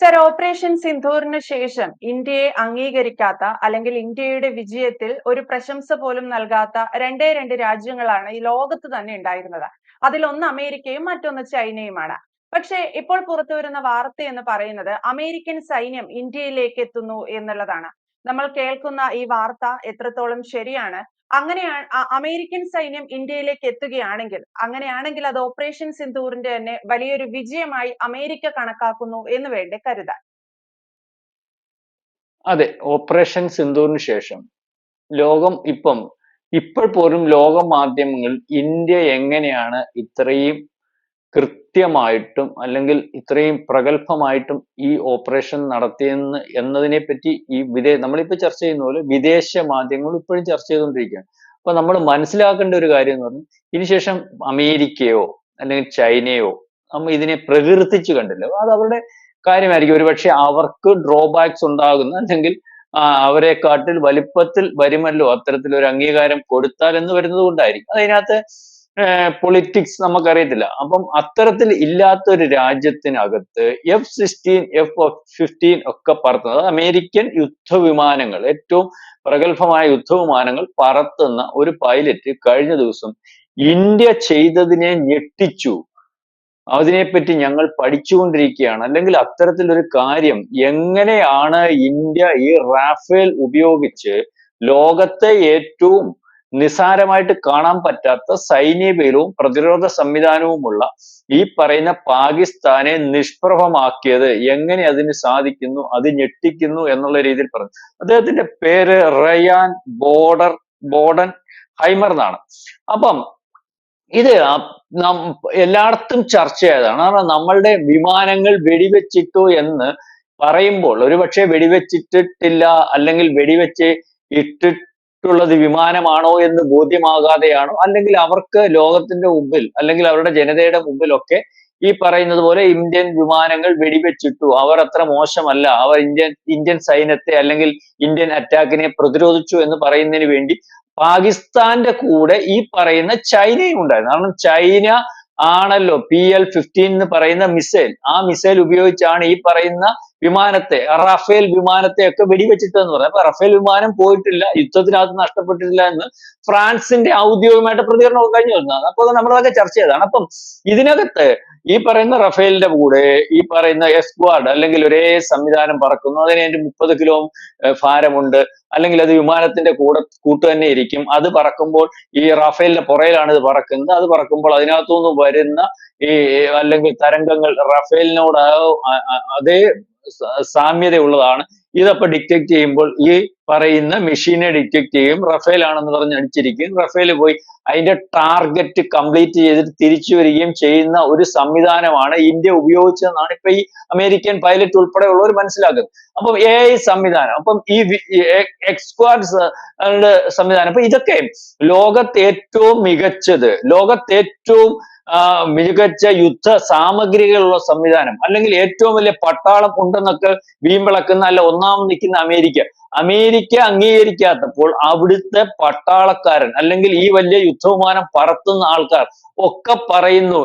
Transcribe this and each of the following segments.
Sir operation സിന്ധൂറിന് ശേഷം ഇന്ത്യയെ അംഗീകരിക്കാത്ത അല്ലെങ്കിൽ ഇന്ത്യയുടെ വിജയത്തിൽ ഒരു പ്രശംസ പോലും നൽകാത്ത രണ്ടേ രണ്ട് രാജ്യങ്ങളാണ് ഈ ലോകത്ത് തന്നെ ഉണ്ടായിരുന്നത്. അതിലൊന്ന് അമേരിക്കയും മറ്റൊന്ന് ചൈനയുമാണ്. പക്ഷേ ഇപ്പോൾ പുറത്തു വരുന്ന വാർത്ത എന്ന് പറയുന്നത് അമേരിക്കൻ സൈന്യം ഇന്ത്യയിലേക്ക് എത്തുന്നു എന്നുള്ളതാണ്. നമ്മൾ കേൾക്കുന്ന ഈ വാർത്ത എത്രത്തോളം ശരിയാണ്? അങ്ങനെയാണ് അമേരിക്കൻ സൈന്യം ഇന്ത്യയിലേക്ക് എത്തുകയാണെങ്കിൽ അങ്ങനെയാണെങ്കിൽ അത് ഓപ്പറേഷൻ സിന്ദൂറിന്റെ തന്നെ വലിയൊരു വിജയമായി അമേരിക്ക കണക്കാക്കുന്നു എന്ന് വേണ്ടേ കരുതാൻ? അതെ ഓപ്പറേഷൻ സിന്ദൂറിന് ശേഷം. ലോകം ഇപ്പം ഇപ്പോൾ പോലും ലോക മാധ്യമങ്ങൾ ഇന്ത്യ എങ്ങനെയാണ് ഇത്രയും കൃത്യമായിട്ടും അല്ലെങ്കിൽ ഇത്രയും പ്രഗത്ഭമായിട്ടും ഈ ഓപ്പറേഷൻ നടത്തിയെന്ന് എന്നതിനെ പറ്റി ഈ വിദേ നമ്മളിപ്പോൾ ചർച്ച ചെയ്യുന്ന പോലെ വിദേശ മാധ്യമങ്ങൾ ഇപ്പോഴും ചർച്ച ചെയ്തുകൊണ്ടിരിക്കുകയാണ്. അപ്പൊ നമ്മൾ മനസ്സിലാക്കേണ്ട ഒരു കാര്യം എന്ന് പറഞ്ഞാൽ ഇതിനുശേഷം അമേരിക്കയോ അല്ലെങ്കിൽ ചൈനയോ നമ്മൾ ഇതിനെ പ്രകീർത്തിച്ചു കണ്ടില്ല. അത് അവരുടെ കാര്യമായിരിക്കും. ഒരുപക്ഷെ അവർക്ക് ഡ്രോബാക്സ് ഉണ്ടാകുന്ന. അല്ലെങ്കിൽ അവരെക്കാട്ടിൽ വലിപ്പത്തിൽ വരുമല്ലോ അത്തരത്തിലൊരു അംഗീകാരം കൊടുത്താൽ എന്ന് വരുന്നത് കൊണ്ടായിരിക്കും. അതിനകത്ത് പൊളിറ്റിക്സ് നമുക്കറിയത്തില്ല. അപ്പം അത്തരത്തിൽ ഇല്ലാത്ത ഒരു രാജ്യത്തിനകത്ത് എഫ് സിക്സ്റ്റീൻ എഫ് ഫിഫ്റ്റീൻ ഒക്കെ പറത്തുന്നത് അമേരിക്കൻ യുദ്ധവിമാനങ്ങൾ ഏറ്റവും പ്രഗത്ഭമായ യുദ്ധവിമാനങ്ങൾ പറത്തുന്ന ഒരു പൈലറ്റ് കഴിഞ്ഞ ദിവസം ഇന്ത്യ ചെയ്തതിനെ ഞെട്ടിച്ചു. അതിനെപ്പറ്റി ഞങ്ങൾ പഠിച്ചുകൊണ്ടിരിക്കുകയാണ്. അല്ലെങ്കിൽ അത്തരത്തിലൊരു കാര്യം എങ്ങനെയാണ് ഇന്ത്യ ഈ റാഫേൽ ഉപയോഗിച്ച് ലോകത്തെ ഏറ്റവും നിസാരമായിട്ട് കാണാൻ പറ്റാത്ത സൈനിക ബലവും പ്രതിരോധ സംവിധാനവുമുള്ള ഈ പറയുന്ന പാകിസ്ഥാനെ നിഷ്പ്രഭമാക്കിയത് എങ്ങനെ അതിന് സാധിക്കുന്നു അത് ഞെട്ടിക്കുന്നു എന്നുള്ള രീതിയിൽ പറഞ്ഞു. അദ്ദേഹത്തിന്റെ പേര് റയാൻ ബോർഡർ ബോർഡൻ ഹൈമർ എന്നാണ്. അപ്പം ഇത് എല്ലായിടത്തും ചർച്ചയായതാണ്. കാരണം നമ്മളുടെ വിമാനങ്ങൾ വെടിവെച്ചിട്ടു എന്ന് പറയുമ്പോൾ ഒരുപക്ഷെ വെടിവെച്ചിട്ടിട്ടില്ല അല്ലെങ്കിൽ വെടിവെച്ച് ഇട്ടിട്ട് ഉള്ളത് വിമാനമാണോ എന്ന് ബോധ്യമാകാതെയാണോ? അല്ലെങ്കിൽ അവർക്ക് ലോകത്തിന്റെ മുമ്പിൽ അല്ലെങ്കിൽ അവരുടെ ജനതയുടെ മുമ്പിലൊക്കെ ഈ പറയുന്നത് പോലെ ഇന്ത്യൻ വിമാനങ്ങൾ വെടിവെച്ചിട്ടു. അവർ അത്ര മോശമല്ല. അവർ ഇന്ത്യൻ ഇന്ത്യൻ സൈന്യത്തെ അല്ലെങ്കിൽ ഇന്ത്യൻ അറ്റാക്കിനെ പ്രതിരോധിച്ചു എന്ന് പറയുന്നതിന് വേണ്ടി പാകിസ്ഥാന്റെ കൂടെ ഈ പറയുന്ന ചൈനയും ഉണ്ടായിരുന്നു. കാരണം ചൈന ആണല്ലോ പി എൽ ഫിഫ്റ്റീൻ എന്ന് പറയുന്ന മിസൈൽ ആ മിസൈൽ ഉപയോഗിച്ചാണ് ഈ പറയുന്ന വിമാനത്തെ റഫേൽ വിമാനത്തെ ഒക്കെ വെടിവെച്ചിട്ടെന്ന് പറയാം. അപ്പൊ റഫേൽ വിമാനം പോയിട്ടില്ല യുദ്ധത്തിനകത്ത് നഷ്ടപ്പെട്ടിട്ടില്ല എന്ന് ഫ്രാൻസിന്റെ ഔദ്യോഗികമായിട്ട് പ്രതികരണം കഴിഞ്ഞു വരുന്നതാണ് അപ്പോൾ നമ്മളതൊക്കെ ചർച്ച ചെയ്തതാണ്. അപ്പം ഇതിനകത്ത് ഈ പറയുന്ന റഫേലിന്റെ കൂടെ ഈ പറയുന്ന എസ്ക്വാഡ് അല്ലെങ്കിൽ ഒരേ സംവിധാനം പറക്കുന്നു. അതിന് അതിന്റെ മുപ്പത് കിലോ ഭാരമുണ്ട്. അല്ലെങ്കിൽ അത് വിമാനത്തിന്റെ കൂടെ കൂട്ട് തന്നെ ഇരിക്കും. അത് പറക്കുമ്പോൾ ഈ റഫേലിന്റെ പുറയിലാണ് ഇത് പറക്കുന്നത്. അത് പറക്കുമ്പോൾ അതിനകത്തുനിന്ന് വരുന്ന ഈ അല്ലെങ്കിൽ തരംഗങ്ങൾ റഫേലിനോട് അതേ സാമ്യതയുള്ളതാണ്. ഇതപ്പോ ഡിറ്റക്ട് ചെയ്യുമ്പോൾ ഈ പറയുന്ന മെഷീനെ ഡിറ്റക്ട് ചെയ്യും. റഫേൽ ആണെന്ന് പറഞ്ഞ് അടിച്ചിരിക്കും. റഫേൽ പോയി അതിന്റെ ടാർഗറ്റ് കംപ്ലീറ്റ് ചെയ്തിട്ട് തിരിച്ചു വരികയും ചെയ്യുന്ന ഒരു സംവിധാനമാണ് ഇന്ത്യ ഉപയോഗിച്ചതെന്നാണ് ഇപ്പൊ ഈ അമേരിക്കൻ പൈലറ്റ് ഉൾപ്പെടെയുള്ളവർ മനസ്സിലാക്കുന്നത്. അപ്പം എ ഐ സംവിധാനം അപ്പം ഈ എക്സ്ക്വാഡ്സ് സംവിധാനം. അപ്പൊ ഇതൊക്കെ ലോകത്ത് ഏറ്റവും മികച്ചത് ലോകത്ത് ഏറ്റവും മികച്ച യുദ്ധ സാമഗ്രികളുള്ള സംവിധാനം അല്ലെങ്കിൽ ഏറ്റവും വലിയ പട്ടാളം ഉണ്ടെന്നൊക്കെ വീമ്പിളക്കുന്ന അല്ല ഒന്നാം നിൽക്കുന്ന അമേരിക്ക. അമേരിക്ക അംഗീകരിക്കാത്തപ്പോൾ അവിടുത്തെ പട്ടാളക്കാരൻ അല്ലെങ്കിൽ ഈ വലിയ യുദ്ധവിമാനം പറത്തുന്ന ആൾക്കാർ ഒക്കെ പറയുന്നു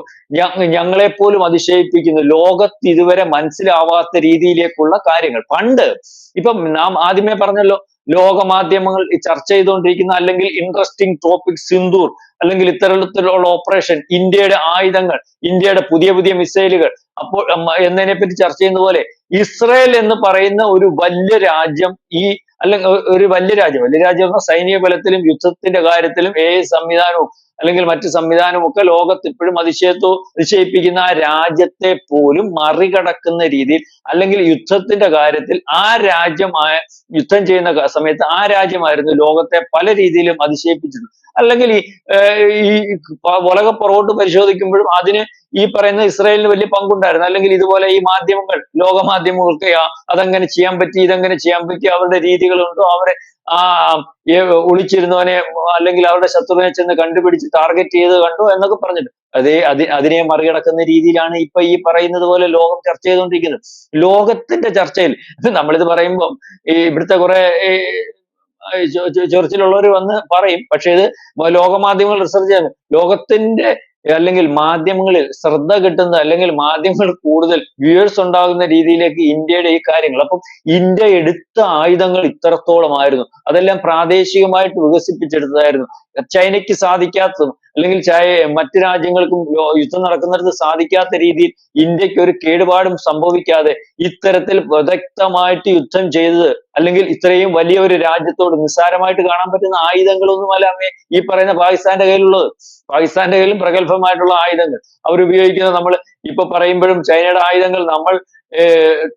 ഞങ്ങളെ പോലും അതിശയിപ്പിക്കുന്നു. ലോകത്ത് ഇതുവരെ മനസ്സിലാവാത്ത രീതിയിലേക്കുള്ള കാര്യങ്ങൾ. പണ്ട് ഇപ്പം നാം ആദ്യമേ പറഞ്ഞല്ലോ ലോകമാധ്യമങ്ങൾ ചർച്ച ചെയ്തുകൊണ്ടിരിക്കുന്ന അല്ലെങ്കിൽ ഇൻട്രസ്റ്റിംഗ് ടോപ്പിക് സിന്ദൂർ അല്ലെങ്കിൽ ഇത്തരത്തിലുള്ള ഓപ്പറേഷൻ ഇന്ത്യയുടെ ആയുധങ്ങൾ ഇന്ത്യയുടെ പുതിയ പുതിയ മിസൈലുകൾ അപ്പോൾ എന്നതിനെ പറ്റി ചർച്ച ചെയ്യുന്ന പോലെ ഇസ്രയേൽ എന്ന് പറയുന്ന ഒരു വലിയ രാജ്യം ഈ അല്ലെങ്കിൽ ഒരു വലിയ രാജ്യം വലിയ രാജ്യം സൈനിക ബലത്തിലും യുദ്ധത്തിന്റെ കാര്യത്തിലും ഏ സംവിധാനവും അല്ലെങ്കിൽ മറ്റ് സംവിധാനവും ഒക്കെ ലോകത്ത് ഇപ്പോഴും അതിശയത്തോ അതിശയിപ്പിക്കുന്ന ആ രാജ്യത്തെ പോലും മറികടക്കുന്ന രീതിയിൽ അല്ലെങ്കിൽ യുദ്ധത്തിന്റെ കാര്യത്തിൽ ആ രാജ്യമായ യുദ്ധം ചെയ്യുന്ന സമയത്ത് ആ രാജ്യമായിരുന്നു ലോകത്തെ പല രീതിയിലും അതിശയിപ്പിച്ചത്. അല്ലെങ്കിൽ ഈ ഉലക പുറകോട്ട് പരിശോധിക്കുമ്പോഴും അതിന് ഈ പറയുന്ന ഇസ്രായേലിന് വലിയ പങ്കുണ്ടായിരുന്നു. അല്ലെങ്കിൽ ഇതുപോലെ ഈ മാധ്യമങ്ങൾ ലോക മാധ്യമങ്ങൾക്ക് അതങ്ങനെ ചെയ്യാൻ പറ്റി ഇതങ്ങനെ ചെയ്യാൻ പറ്റി അവരുടെ രീതികളുണ്ടോ അവരെ ആ ഒളിച്ചിരുന്നവനെ അല്ലെങ്കിൽ അവരുടെ ശത്രുവിനെ ചെന്ന് കണ്ടുപിടിച്ച് ടാർഗറ്റ് ചെയ്ത് കണ്ടു എന്നൊക്കെ പറഞ്ഞിട്ട് അതേ അതി അതിനെ മറികടക്കുന്ന രീതിയിലാണ് ഇപ്പൊ ഈ പറയുന്നത് പോലെ ലോകം ചർച്ച ചെയ്തുകൊണ്ടിരിക്കുന്നത്. ലോകത്തിന്റെ ചർച്ചയിൽ നമ്മളിത് പറയുമ്പോൾ ഈ ഇവിടുത്തെ കുറെ ചർച്ചിലുള്ളവർ വന്ന് പറയും. പക്ഷെ ഇത് ലോകമാധ്യമങ്ങൾ റിസർച്ച് ചെയ്യാൻ ലോകത്തിന്റെ അല്ലെങ്കിൽ മാധ്യമങ്ങളിൽ ശ്രദ്ധ കിട്ടുന്ന അല്ലെങ്കിൽ മാധ്യമങ്ങൾ കൂടുതൽ വ്യൂവേഴ്സ് ഉണ്ടാകുന്ന രീതിയിലേക്ക് ഇന്ത്യയുടെ ഈ കാര്യങ്ങൾ. അപ്പം ഇന്ത്യ എടുത്ത ആയുധങ്ങൾ ഇത്രത്തോളമായിരുന്നു. അതെല്ലാം പ്രാദേശികമായിട്ട് വികസിപ്പിച്ചെടുത്തതായിരുന്നു. ചൈനയ്ക്ക് സാധിക്കാത്തതും അല്ലെങ്കിൽ മറ്റ് രാജ്യങ്ങൾക്കും യുദ്ധം നടക്കുന്നിടത്ത് സാധിക്കാത്ത രീതിയിൽ ഇന്ത്യയ്ക്ക് ഒരു കേടുപാടും സംഭവിക്കാതെ ഇത്തരത്തിൽ വിദഗ്ധമായിട്ട് യുദ്ധം ചെയ്തത് അല്ലെങ്കിൽ ഇത്രയും വലിയ ഒരു രാജ്യത്തോട് നിസ്സാരമായിട്ട് കാണാൻ പറ്റുന്ന ആയുധങ്ങളൊന്നുമല്ല ഈ പറയുന്ന പാകിസ്ഥാന്റെ കയ്യിലുള്ളത്. പാകിസ്ഥാന്റെ കയ്യിലും പ്രഗത്ഭമായിട്ടുള്ള ആയുധങ്ങൾ. അവർ ഉപയോഗിക്കുന്നത് നമ്മൾ ഇപ്പൊ പറയുമ്പോഴും ചൈനയുടെ ആയുധങ്ങൾ നമ്മൾ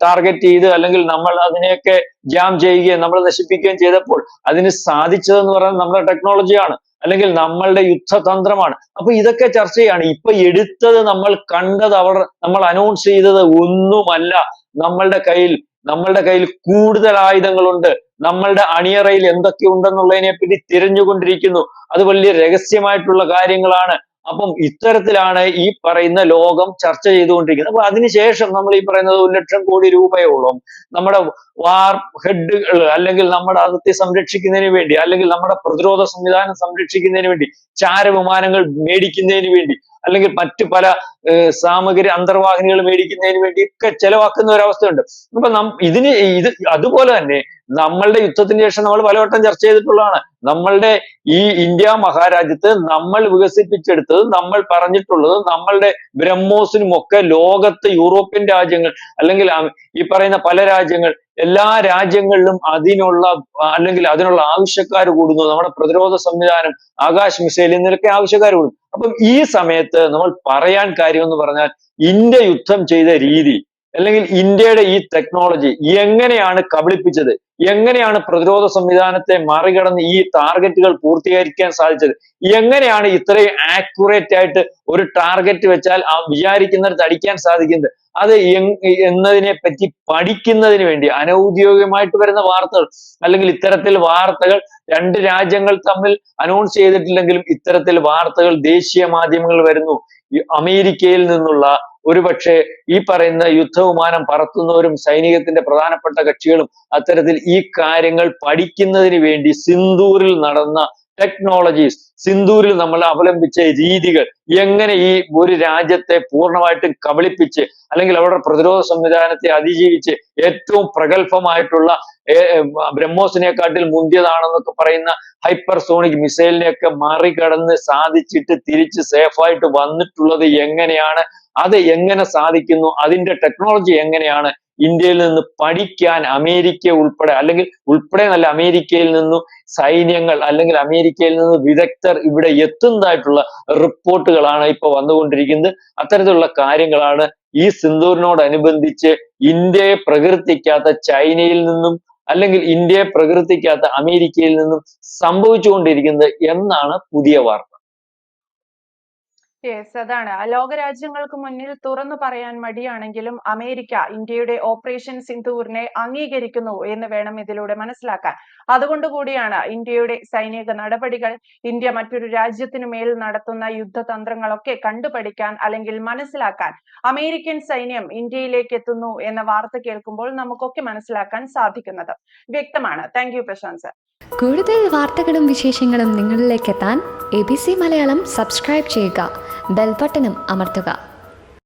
ടാർഗറ്റ് ചെയ്ത് അല്ലെങ്കിൽ നമ്മൾ അതിനെയൊക്കെ ജാം ചെയ്യുകയും നമ്മൾ നശിപ്പിക്കുകയും ചെയ്തപ്പോൾ അതിന് സാധിച്ചതെന്ന് പറയുന്നത് നമ്മുടെ ടെക്നോളജിയാണ് അല്ലെങ്കിൽ നമ്മളുടെ യുദ്ധതന്ത്രമാണ്. അപ്പൊ ഇതൊക്കെ ചർച്ച ചെയ്യാണ്. ഇപ്പൊ എടുത്തത് നമ്മൾ കണ്ടത് അവർ നമ്മൾ അനൗൺസ് ചെയ്തത് ഒന്നുമല്ല. നമ്മളുടെ കയ്യിൽ നമ്മളുടെ കയ്യിൽ കൂടുതൽ ആയുധങ്ങളുണ്ട്. നമ്മളുടെ അണിയറയിൽ എന്തൊക്കെ ഉണ്ടെന്നുള്ളതിനെ പറ്റി തിരഞ്ഞുകൊണ്ടിരിക്കുന്നു. അത് വലിയ രഹസ്യമായിട്ടുള്ള കാര്യങ്ങളാണ്. അപ്പം ഇത്തരത്തിലാണ് ഈ പറയുന്ന ലോകം ചർച്ച ചെയ്തുകൊണ്ടിരിക്കുന്നത്. അപ്പൊ അതിനുശേഷം നമ്മൾ ഈ പറയുന്നത് ഒരു ലക്ഷം കോടി രൂപയോളം നമ്മുടെ വാർ ഹെഡുകൾ അല്ലെങ്കിൽ നമ്മുടെ അതിർത്തി സംരക്ഷിക്കുന്നതിന് വേണ്ടി അല്ലെങ്കിൽ നമ്മുടെ പ്രതിരോധ സംവിധാനം സംരക്ഷിക്കുന്നതിന് വേണ്ടി ചാര വിമാനങ്ങൾ മേടിക്കുന്നതിന് വേണ്ടി അല്ലെങ്കിൽ മറ്റു പല സാമഗ്രി അന്തർവാഹിനികൾ മേടിക്കുന്നതിന് വേണ്ടി ഒക്കെ ചെലവാക്കുന്ന ഒരു അവസ്ഥയുണ്ട് അപ്പൊ നം ഇതിന് ഇത് അതുപോലെ തന്നെ നമ്മളുടെ യുദ്ധത്തിന് ശേഷം നമ്മൾ പലവട്ടം ചർച്ച ചെയ്തിട്ടുള്ളതാണ്. നമ്മളുടെ ഈ ഇന്ത്യ മഹാരാജ്യത്ത് നമ്മൾ വികസിപ്പിച്ചെടുത്തത് നമ്മൾ പറഞ്ഞിട്ടുള്ളത് നമ്മളുടെ ബ്രഹ്മോസിനും ഒക്കെ ലോകത്ത് യൂറോപ്യൻ രാജ്യങ്ങൾ അല്ലെങ്കിൽ ഈ പറയുന്ന പല രാജ്യങ്ങൾ എല്ലാ രാജ്യങ്ങളിലും അതിനുള്ള അല്ലെങ്കിൽ അതിനുള്ള ആവശ്യക്കാർ കൂടുന്നു നമ്മുടെ പ്രതിരോധ സംവിധാനം ആകാശ് മിസൈൽ എന്നിവയൊക്കെ ആവശ്യക്കാർ കൂടുന്നു അപ്പം ഈ സമയത്ത് നമ്മൾ പറയാൻ കാര്യം എന്ന് പറഞ്ഞാൽ ഇന്ത്യ യുദ്ധം ചെയ്ത രീതി അല്ലെങ്കിൽ ഇന്ത്യയുടെ ഈ ടെക്നോളജി എങ്ങനെയാണ് കബളിപ്പിച്ചത്? എങ്ങനെയാണ് പ്രതിരോധ സംവിധാനത്തെ മറികടന്ന് ഈ ടാർഗറ്റുകൾ പൂർത്തീകരിക്കാൻ സാധിച്ചത്? എങ്ങനെയാണ് ഇത്രയും ആക്യുറേറ്റ് ആയിട്ട് ഒരു ടാർഗറ്റ് വെച്ചാൽ ആ വിചാരിക്കുന്നിടത്ത് അടിക്കാൻ സാധിക്കുന്നത്? അത് എന്നതിനെ പറ്റി പഠിക്കുന്നതിന് വേണ്ടി അനൗദ്യോഗികമായിട്ട് വരുന്ന വാർത്തകൾ അല്ലെങ്കിൽ ഇത്തരത്തിൽ വാർത്തകൾ രണ്ട് രാജ്യങ്ങൾ തമ്മിൽ അനൗൺസ് ചെയ്തിട്ടില്ലെങ്കിലും ഇത്തരത്തിൽ വാർത്തകൾ ദേശീയ മാധ്യമങ്ങൾ വരുന്നു. അമേരിക്കയിൽ നിന്നുള്ള ഒരുപക്ഷെ ഈ പറയുന്ന യുദ്ധവിമാനം പറത്തുന്നവരും സൈനികത്തിന്റെ പ്രധാനപ്പെട്ട കക്ഷികളും അത്തരത്തിൽ ഈ കാര്യങ്ങൾ പഠിക്കുന്നതിന് വേണ്ടി സിന്ദൂരിൽ നടന്ന ടെക്നോളജീസ് സിന്ദൂരിൽ നമ്മൾ അവലംബിച്ച രീതികൾ എങ്ങനെ ഈ ഒരു രാജ്യത്തെ പൂർണമായിട്ടും കബളിപ്പിച്ച് അല്ലെങ്കിൽ അവരുടെ പ്രതിരോധ സംവിധാനത്തെ അതിജീവിച്ച് ഏറ്റവും പ്രഗത്ഭമായിട്ടുള്ള ബ്രഹ്മോസിനെക്കാട്ടിൽ മുന്തിയതാണെന്നൊക്കെ പറയുന്ന ഹൈപ്പർസോണിക് മിസൈലിനെയൊക്കെ മറികടന്ന് സാധിച്ചിട്ട് തിരിച്ച് സേഫായിട്ട് വന്നിട്ടുള്ളത് എങ്ങനെയാണ് അത് എങ്ങനെ സാധിക്കുന്നു? അതിന്റെ ടെക്നോളജി എങ്ങനെയാണ്? ഇന്ത്യയിൽ നിന്ന് പഠിക്കാൻ അമേരിക്ക ഉൾപ്പെടെ അല്ലെങ്കിൽ ഉൾപ്പെടെ നല്ല അമേരിക്കയിൽ നിന്നും സൈന്യങ്ങൾ അല്ലെങ്കിൽ അമേരിക്കയിൽ നിന്ന് വിദഗ്ധർ ഇവിടെ എത്തുന്നതായിട്ടുള്ള റിപ്പോർട്ടുകളാണ് ഇപ്പൊ വന്നുകൊണ്ടിരിക്കുന്നത്. അത്തരത്തിലുള്ള കാര്യങ്ങളാണ് ഈ സിന്ദൂരിനോടനുബന്ധിച്ച് ഇന്ത്യയെ പ്രകീർത്തിക്കാത്ത ചൈനയിൽ നിന്നും അല്ലെങ്കിൽ ഇന്ത്യയെ പ്രകീർത്തിക്കാത്ത അമേരിക്കയിൽ നിന്നും സംഭവിച്ചുകൊണ്ടിരിക്കുന്നത് എന്നാണ് പുതിയ വാർത്ത. യെസ് അതാണ്. ലോകരാജ്യങ്ങൾക്ക് മുന്നിൽ തുറന്നു പറയാൻ മടിയാണെങ്കിലും അമേരിക്ക ഇന്ത്യയുടെ ഓപ്പറേഷൻ സിന്ധൂറിനെ അംഗീകരിക്കുന്നു എന്ന് വേണം ഇതിലൂടെ മനസ്സിലാക്കാൻ. അതുകൊണ്ട് കൂടിയാണ് ഇന്ത്യയുടെ സൈനിക നടപടികൾ ഇന്ത്യ മറ്റൊരു രാജ്യത്തിനു മേൽ നടത്തുന്ന യുദ്ധതന്ത്രങ്ങളൊക്കെ കണ്ടുപഠിക്കാൻ അല്ലെങ്കിൽ മനസ്സിലാക്കാൻ. അമേരിക്കൻ സൈന്യം ഇന്ത്യയിലേക്ക് എത്തുന്നു എന്ന വാർത്ത കേൾക്കുമ്പോൾ നമുക്കൊക്കെ മനസ്സിലാക്കാൻ സാധിക്കുന്നത്. വ്യക്തമാണ്. താങ്ക് യു പ്രശാന്ത് സർ കൂടുതൽ വാർത്തകളും വിശേഷങ്ങളും നിങ്ങളിലേക്ക് എത്താൻ A B C Malayalam subscribe ചെയ്യുക. ബെൽബട്ടനും അമർത്തുക